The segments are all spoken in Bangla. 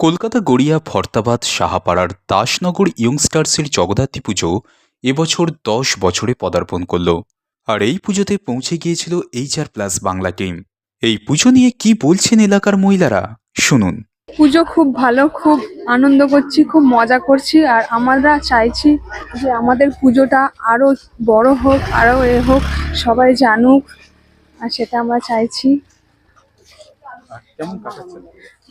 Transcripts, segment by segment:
কলকাতা গড়িয়া ফরতাবাদ সাহাপাড়ার দাসনগর ইয়ংস্টার্সের জগদ্ধাত্রী পুজো এবছর দশ বছরে পদার্পণ করল। আর এই পুজোতে পৌঁছে গিয়েছিল এইচআর প্লাস বাংলা টিম এই পুজো নিয়ে কি বলছেন এলাকার মহিলারা? শুনুন। পুজো খুব ভালো, খুব আনন্দ করছি, খুব মজা করছি আর আমরা চাইছি যে আমাদের পুজোটা আরও বড় হোক, আরও এ হোক, সবাই জানুক। আর সেটা আমরা চাইছি।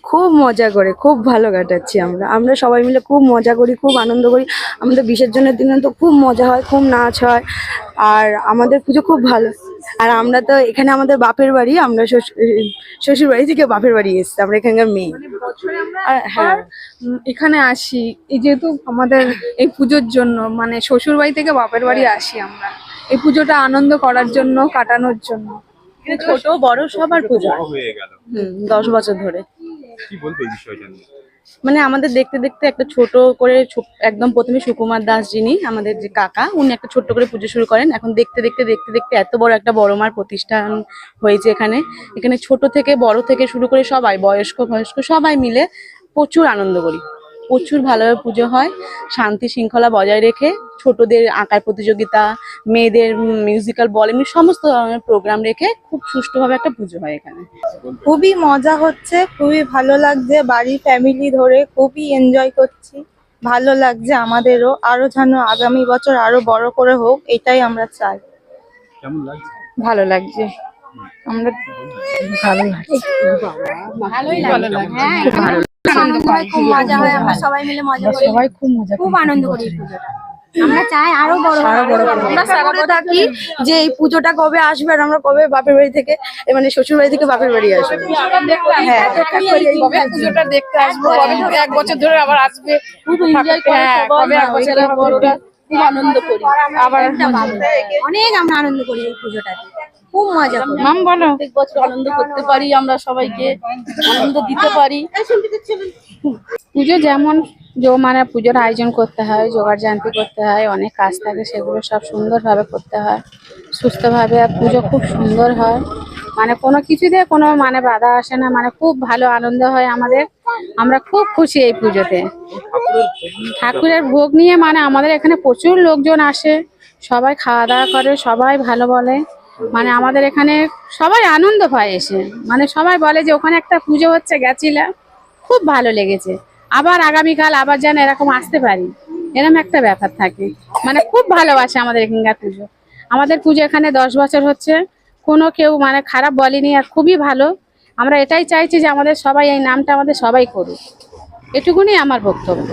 খুব মজা করে খুব ভালো কাটাচ্ছি আমরা। আমরা সবাই মিলে খুব মজা করি খুব আনন্দ করি। আমাদের বিসর্জনের দিনে তো খুব মজা হয় খুব নাচ হয়। আর আমাদের পুজো খুব ভালো। আর আমরা তো এখানে আমাদের বাপের বাড়ি আমরা শ্বশুর শ্বশুর বাড়ি থেকে বাপের বাড়ি এসছি আমরা এখানকার মেয়ে। মানে আর হ্যাঁ। এখানে আসি। এই যেহেতু আমাদের এই পুজোর জন্য মানে শ্বশুর বাড়ি থেকে বাপের বাড়ি আসি আমরা। এই পুজোটা আনন্দ করার জন্য কাটানোর জন্য। ছোট বড় সবার পুজো। হয়ে গেল। দশ বছর ধরে। কি বলবে এই বিষয়টা নিয়ে? মানে আমাদের দেখতে দেখতে একটা ছোট করে একদম প্রথমে সুকুমার দাস যিনি আমাদের যে কাকা উনি একটা ছোট্ট করে পুজো শুরু করেন। এখন দেখতে দেখতে দেখতে দেখতে এত বড় একটা বড় মার প্রতিষ্ঠান হয়েছে এখানে। এখানে ছোট থেকে বড় থেকে শুরু করে সবাই বয়স্ক বয়স্ক সবাই মিলে প্রচুর আনন্দ করি। প্রচুর ভালোভাবে পুজো হয়। শান্তি শৃঙ্খলা বজায় রেখে ছোটদের আঁকার প্রতিযোগিতা মেয়েদের মিউজিক্যাল বল এমনি সমস্ত ধরনের প্রোগ্রাম রেখে খুব সুষ্ঠুভাবে একটা পুজো হয় এখানে। খুবই মজা হচ্ছে খুবই ভালো লাগছে বাড়ি ফ্যামিলি ধরে খুবই এনজয় করছি। ভালো লাগছে আমাদেরও আরও যেন আগামী বছর আরও বড় করে হোক এটাই আমরা চাই। ভালো লাগছে। আমরা ভালো লাগছে। ভালো লাগছে। খুব মজা হয় সবাই মিলে মজা করি। সবাই খুব মজা খুব আনন্দ করি পুজোটা। আমরা চাই আরও বড় আরও আমরা থাকি যে এই পুজোটা কবে আসবে আর আমরা কবে বাপের বাড়ি থেকে মানে শ্বশুর বাড়ি থেকে বাপের বাড়ি আসব। হ্যাঁ পুজোটা দেখতে আসব এক বছর ধরে আবার আসবে। খুব খুব আনন্দ করি আবার অনেক আমরা আনন্দ করি এই পুজোটাতে। খুব মজা করি। মাম বলো। প্রত্যেক বছর আনন্দ করতে পারি আমরা সবাইকে আনন্দ দিতে পারি। পুজো যেমন যে মানে পুজোর আয়োজন করতে হয় জোগাড় জান্তি করতে হয় অনেক কাজ থাকে সেগুলো সব সুন্দরভাবে করতে হয় সুস্থভাবে আর পুজো খুব সুন্দর হয়। মানে কোনো কিছুতে কোনো মানে বাধা আসে না মানে খুব ভালো আনন্দ হয় আমাদের। আমরা খুব খুশি এই পুজোতে। ঠাকুরের ভোগ নিয়ে মানে আমাদের এখানে প্রচুর লোকজন আসে সবাই খাওয়া দাওয়া করে সবাই ভালো বলে। মানে আমাদের এখানে সবাই আনন্দ পায় এসে। মানে সবাই বলে যে ওখানে একটা পুজো হচ্ছে গেছিলাম খুব ভালো লেগেছে। আবার আগামীকাল আবার যেন এরকম আসতে পারি। এরকম একটা ব্যাপার থাকে। মানে খুব ভালোবাসে আমাদের এখানকার পুজো। আমাদের পুজো এখানে দশ বছর হচ্ছে। কোনো কেউ মানে খারাপ বলেনি আর খুবই ভালো। আমরা এটাই চাইছি যে আমাদের সবাই এই নামটা আমাদের সবাই করুক। এটুকুনি আমার বক্তব্য।